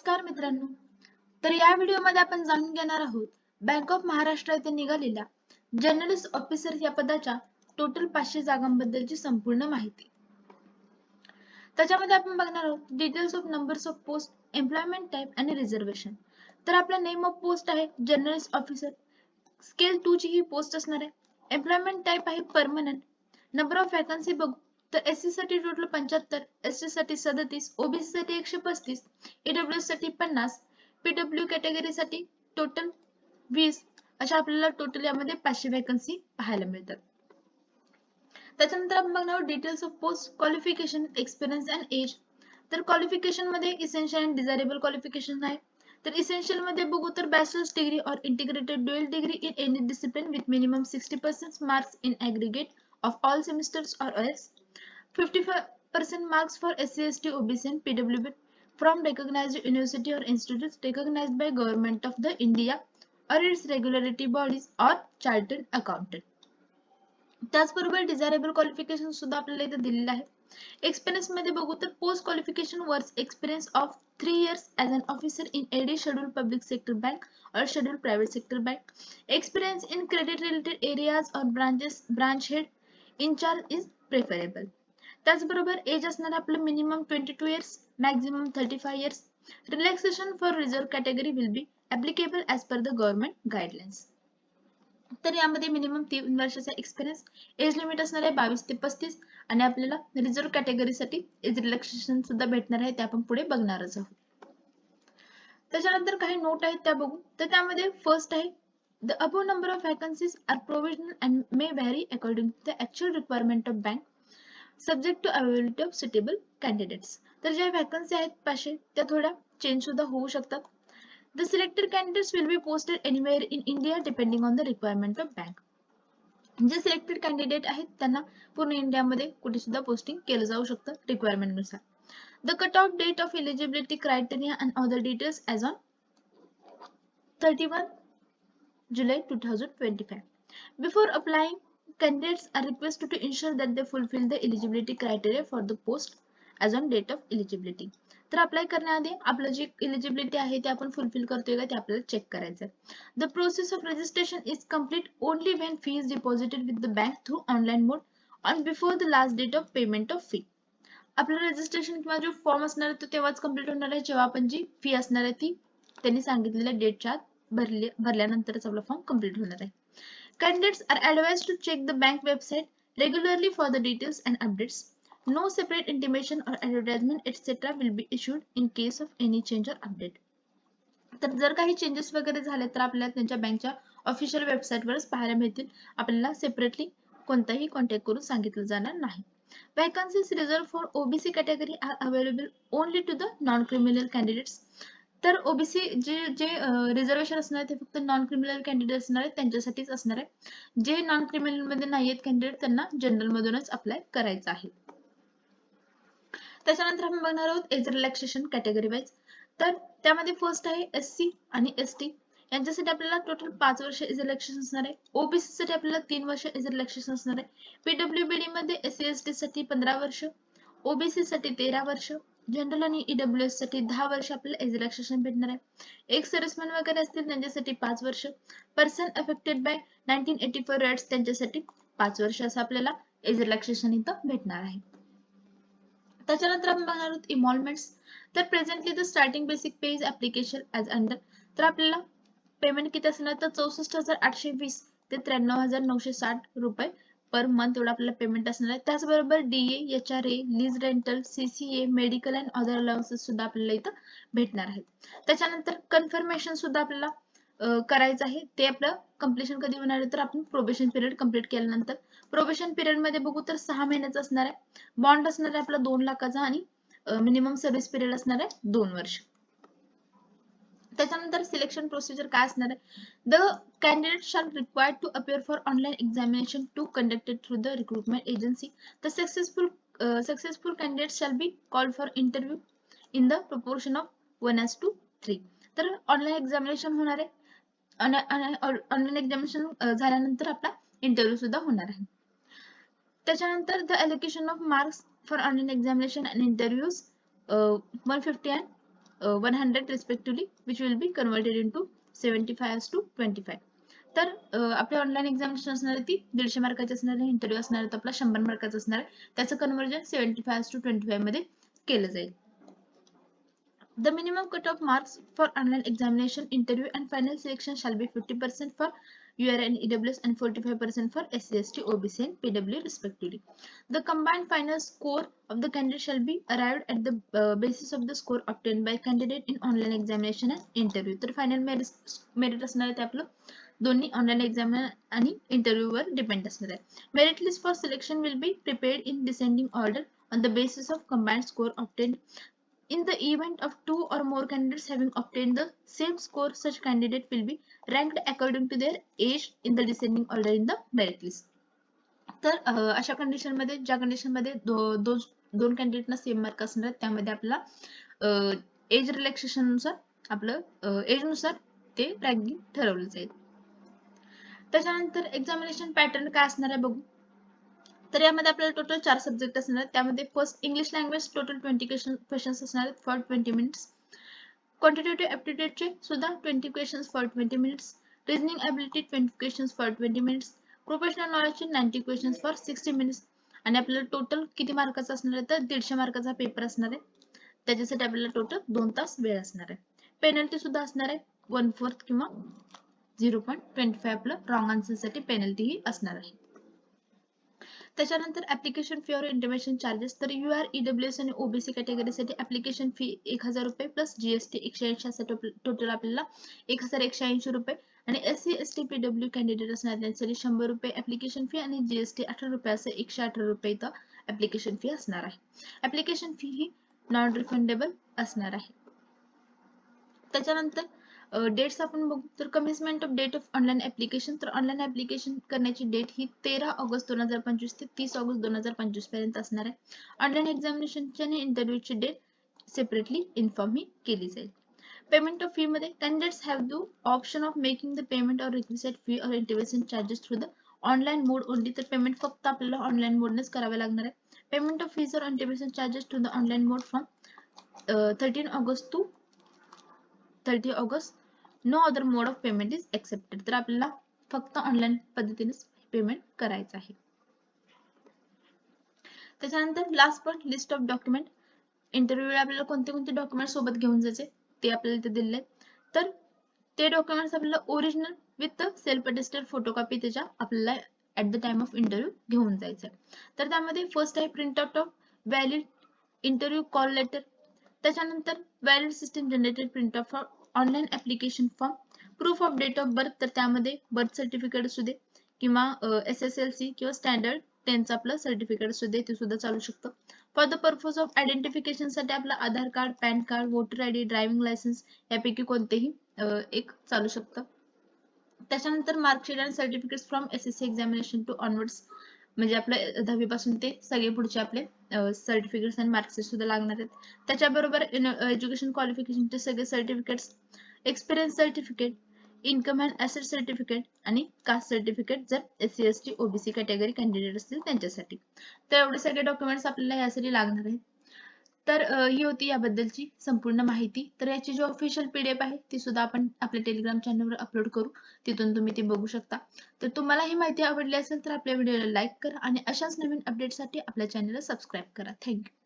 नमस्कार मित्रांनो. तर या व्हिडिओमध्ये आपण जाणून घेणार आहोत बँक ऑफ महाराष्ट्र येथे निघालेल्या जर्नलिस्ट ऑफिसर या पदाच्या टोटल पाचशे जागांबद्दलची संपूर्ण माहिती. त्याच्यामध्ये आपण बघणार आहोत details of numbers of post employment type आणि रिझर्वेशन तर आपला नेम ऑफ पोस्ट आहे जर्नलिस्ट ऑफिसर स्केल टू ची ही पोस्ट असणार आहे. एम्प्लॉयमेंट टाईप आहे परमनंट नंबर ऑफ वॅकन्सी बघू. तर एस सी साठी टोटल पंच्याहत्तर एस टी साठी सदतीस ओबीसी साठी एकशे पस्तीस ईडब्ल्यू साठी पन्नास पीडब्ल्यू कॅटेगरी साठी टोटल वीस. अशा आपल्याला टोटल यामध्ये पाचशे वॅकन्सी पाहायला मिळतात. त्याच्यानंतर आपण बघणार आहोत details of post qualification experience and age तर क्वालिफिकेशनमध्ये इसेन्शियल अँड डिझायरेबल क्वालिफिकेशन आहे. तर इसेन्शियलमध्ये बघू तर बॅचलर्स डिग्री और integrated dual degree in any discipline with minimum sixty percent marks in aggregate of all semesters or as 55% marks for SCST, OBC and PWB from recognized university or institutes recognized by government of the India or its regulatory bodies or chartered accountant. त्याचबरोबर desirable qualification सुद्धा आपल्याला इथे दिलेलं आहे एक्सपिरियन्समध्ये बघू तर post qualification work experience of three years as an officer in any schedule public sector bank और schedule private sector bank experience in credit related areas और branches branch head in charge is preferable त्याचबरोबर age असणार आपलं minimum twenty two years maximum thirty five years relaxation for reserve category will be applicable as per the government guidelines तर यामध्ये minimum तीन वर्षाचा experience age limit असणार आहे बावीस ते पस्तीस आणि आपल्याला रिझर्व कॅटेगरीसाठी एज रिलॅक्सेशन सुद्धा भेटणार आहे ते आपण पुढे बघणारच आहोत. त्याच्यानंतर काही नोट आहेत त्या बघू तर त्यामध्ये फर्स्ट आहे the above number of vacancies are provisional and may vary according to the actual requirement of bank subject to availability of suitable candidates तर ज्या वॅकन्सी आहेत पाचशे त्या थोड्या चेंज सुद्धा होऊ शकतात. The selected candidates will be posted anywhere in India depending on the requirement of bank जे सिलेक्टेड कॅन्डिडेट आहेत त्यांना पूर्ण इंडियामध्ये कुठे सुद्धा पोस्टिंग केलं जाऊ शकतं रिक्वायरमेंटनुसार the cut off date of eligibility criteria and other details as on thirty one July two thousand twenty five before applying candidates are requested to ensure that they fulfill the eligibility criteria for the post as on date of eligibility. तर apply करण्याआधी आपलं जे eligibility आहे ते आपण fulfil करतोय का ते आपल्याला चेक करायचं the process of registration is complete only when fee is deposited with the bank through online mode on before the last date of payment of fee आपलं रजिस्ट्रेशन किंवा जो फॉर्म असणार आहे तो तेव्हाच कंप्लीट होणार आहे. जेव्हा आपण जी फी असणार आहे ती त्यांनी सांगितलेल्या डेटच्या आत भरले भरल्यानंतरच आपला फॉर्म कंप्लीट होणार आहे. Candidates are advised to check the bank website regularly for the details and updates. No separate intimation or advertisement etc. will be issued in case of any change or update. तर जर काही changes वगैरे झाले तर आपल्याला त्यांच्या बँकच्या official वेबसाईटवरच पाहायला मिळतील आपल्याला सेपरेटली कोणताही कॉन्टॅक्ट करून सांगितलं जाणार नाही vacancies reserve for OBC category are available only to the non criminal candidates तर ओबीसी जे जे रिझर्वेशन असणार ते फक्त नॉन क्रिमिनल कॅन्डिडेट असणार आहेत त्यांच्यासाठीच असणार आहे. जे नॉन क्रिमिनलमध्ये नाही आहेत कॅन्डिडेट त्यांना जनरल मधूनच अप्लाय करायचं आहे. त्याच्यानंतर आपण बघणार आहोत एज रिलॅक्सेशन कॅटेगरी वाईज तर त्यामध्ये फर्स्ट आहे एस सी आणि एस टी यांच्यासाठी आपल्याला टोटल पाच वर्ष एज रिलॅक्सेशन असणार आहे. ओबीसी साठी आपल्याला तीन वर्ष एज रिलॅक्सेशन असणार आहे. पीडब्ल्यूबीडी मध्ये एस सी एस टी साठी पंधरा वर्ष. ओबीसी साठी तेरा वर्ष. जनरल आणि ईडब्ल्यू एससाठी दहा वर्ष आपल्याला एज रिलॅक्सेशन भेटणार आहे. एक सर्विसमॅन वगैरे असतील त्यांच्यासाठी पाच वर्ष. Person affected by nineteen eighty four riots त्यांच्यासाठी पाच वर्ष असं आपल्याला एज रिलॅक्सेशन इथं भेटणार आहे. त्याच्यानंतर आपण बघणार आहोत इमॉलमेंट्स तर presently the starting basic pay is application as under तर आपल्याला पेमेंट किती असणार? तर चौसष्ट हजार आठशे वीस ते त्र्याण्णव हजार नऊशे साठ रुपये पर मंथ एवढं आपल्याला पेमेंट असणार आहे. त्याचबरोबर DA H R A lease rental CCA medical and other allowances सुद्धा आपल्याला इथं भेटणार आहेत. त्याच्यानंतर कन्फर्मेशन सुद्धा आपल्याला करायचं आहे. ते आपलं कम्प्लिशन कधी होणार आहे तर आपण प्रोबेशन पिरियड कंप्लीट केल्यानंतर. प्रोबेशन पिरियडमध्ये बघू तर सहा महिन्याचा असणार आहे. बॉन्ड असणार आहे आपला दोन लाखाचा आणि मिनिमम सर्व्हिस पिरियड असणार आहे दोन वर्ष. त्याच्यानंतर सिलेक्शन प्रोसिजर काय असणार आहे? The candidate shall required to appear for online examination to conducted through the recruitment agency the successful successful candidate shall be call for interview in the proportion of one is two three तर online examination होणार आहे. Online examination झाल्यानंतर आपला interview सुद्धा होणार आहे. त्याच्यानंतर the allocation of marks for online examination and interviews one fifty and uh, 100 respectively which will be converted into 75 to 25 तर आपली ऑनलाईन एक्झामिनेशन असणार आहे ती दीडशे मार्काची असणार आहे इंटरव्ह्यू असणार आहे आपला शंभर मार्काचा असणार आहे. त्याचं conversion seventy five to twenty फायमध्ये केलं जाईल. The minimum cut off marks for online examination interview and final selection shall be fifty percent for UR and EWS and 45% for SC, ST, OBC and PW respectively. The combined final score of the candidate shall be arrived at the uh, basis of the score obtained by candidate in online examination and interview. तर final merit merit असणार आहे ते आपलं दोन्ही online exam आणि interview वर depend असणार आहे merit list for selection will be prepared in descending order on the basis of combined score obtained In the event of two or more candidates having obtained the same score, such candidate will be ranked according to their age in the descending order in the merit list. तर अशा कंडिशनमध्ये ज्या कंडिशनमध्ये दो, दो, दोन कॅन्डिडेटना same mark असणार त्यामध्ये आपला age रिलॅक्सेशननुसार आपलं एजनुसार ते रँकिंग ठरवलं जाईल त्याच्यानंतर एक्झामिनेशन पॅटर्न काय असणार आहे बघू तर यामध्ये आपल्याला टोटल चार सब्जेक्ट असणार आहेत. त्यामध्ये first English language total twenty questions असणार आहेत फॉर ट्वेंटी मिनिट्स क्वांटिटेटिव्ह ॲप्टिट्यूडचे सुद्धा twenty questions for twenty minutes reasoning ability twenty questions for twenty minutes professional नॉलेजचे ninety questions for sixty minutes आणि आपल्याला टोटल किती मार्काचा असणार आहे तर दीडशे मार्काचा पेपर असणार आहे. त्याच्यासाठी आपल्याला टोटल दोन तास वेळ असणार आहे. पेनल्टी सुद्धा असणार आहे. वन फोर्थ किंवा झिरो पॉईंट ट्वेंटी फाय आपलं रॉंग आन्सरसाठी पेनल्टीही असणार आहे. त्याच्यानंतर ऍप्लिकेशन फी और इंटरमेशन चार्जेस तर यू आर ईडब्ल्यूएस आणि ओबीसी कॅटेगरीसाठी ऍप्लिकेशन फी एक हजार रुपये प्लस जीएसटी एकशे ऐंशी असं टोटल आपल्याला एक हजार एकशे ऐंशी रुपये. आणि S C S T P W candidate असणार त्यांच्यासाठी शंभर रुपये ऍप्लिकेशन फी आणि जीएसटी अठरा रुपये असं एकशे अठरा रुपये इथं ऍप्लिकेशन फी असणार आहे. ऍप्लिकेशन फी ही नॉन रिफंडेबल असणार आहे. त्याच्यानंतर डेट्स आपण बघू तर commencement of date of online application तर ऑनलाईन ऍप्लिकेशन करण्याची डेट ही तेरा ऑगस्ट दोन हजार पंचवीस ते तीस ऑगस्ट दोन हजार पंचवीसपर्यंत असणार आहे. ऑनलाईन एक्झामिनेशनची आणि इंटरव्ह्यूची डेट सेपरेटली इन्फॉर्म ही केली जाईल. पेमेंट ऑफ फी मध्ये candidates have the option of making the payment or requisite fee or intimation charges through the online mode only तर पेमेंट फक्त आपल्याला ऑनलाईन मोडनेच करावे लागणार आहे. Payment of fees or intimation charges to the online mode from thirteen August to thirty August no other mode of payment is accepted तर आपल्याला फक्त ऑनलाईन पद्धतीने पेमेंट करायचं आहे. त्याच्यानंतर लास्ट पण लिस्ट ऑफ डॉक्युमेंट इंटरव्ह्यू आपल्याला कोणते कोणते डॉक्युमेंट सोबत घेऊन जायचे ते आपल्याला इथे दिले तर ते डॉक्युमेंट्स आपल्याला original with self attested photocopy त्याच्या आपल्याला at the time of interview घेऊन जायचं तर त्यामध्ये फर्स्ट आहे print out of valid interview call letter त्याच्यानंतर valid system generated print of online application form proof of date of birth तर त्यामध्ये बर्थ सर्टिफिकेट असू दे किंवा एस एस एल सी किंवा स्टँडर्ड टेनचं आपलं सर्टिफिकेट असू दे ते सुद्धा चालू शकतं. फॉर द पर्पज ऑफ आयडेंटिफिकेशनसाठी आपलं Aadhaar card PAN card voter ID driving licence यापैकी कोणतेही एक चालू शकतं. त्याच्यानंतर marksheet and certificate from S S C examination to onwards म्हणजे आपलं दहावी पासून ते सगळे पुढचे आपले सर्टिफिकेट्स आणि मार्क्स सुद्धा लागणार आहेत. त्याच्याबरोबर एज्युकेशन क्वालिफिकेशनचे सगळे certificates experience certificate income and asset certificate आणि कास्ट सर्टिफिकेट जर S C S T OBC category candidate असतील त्यांच्यासाठी. तर एवढे सगळे डॉक्युमेंट्स आपल्याला यासाठी लागणार आहेत. तर ही होती याबद्दलची संपूर्ण माहिती. तर याची जी ऑफिशियल पीडीएफ आहे ती सुद्धा आपण आपल्या टेलिग्राम चॅनलवर अपलोड करू. तिथून तुम्ही ती बघू शकता. तर तुम्हाला ही माहिती आवडली असेल तर आपल्या व्हिडिओला लाईक करा आणि अशाच नवीन अपडेटसाठी आपल्या चॅनलला सबस्क्राईब करा. थँक्यू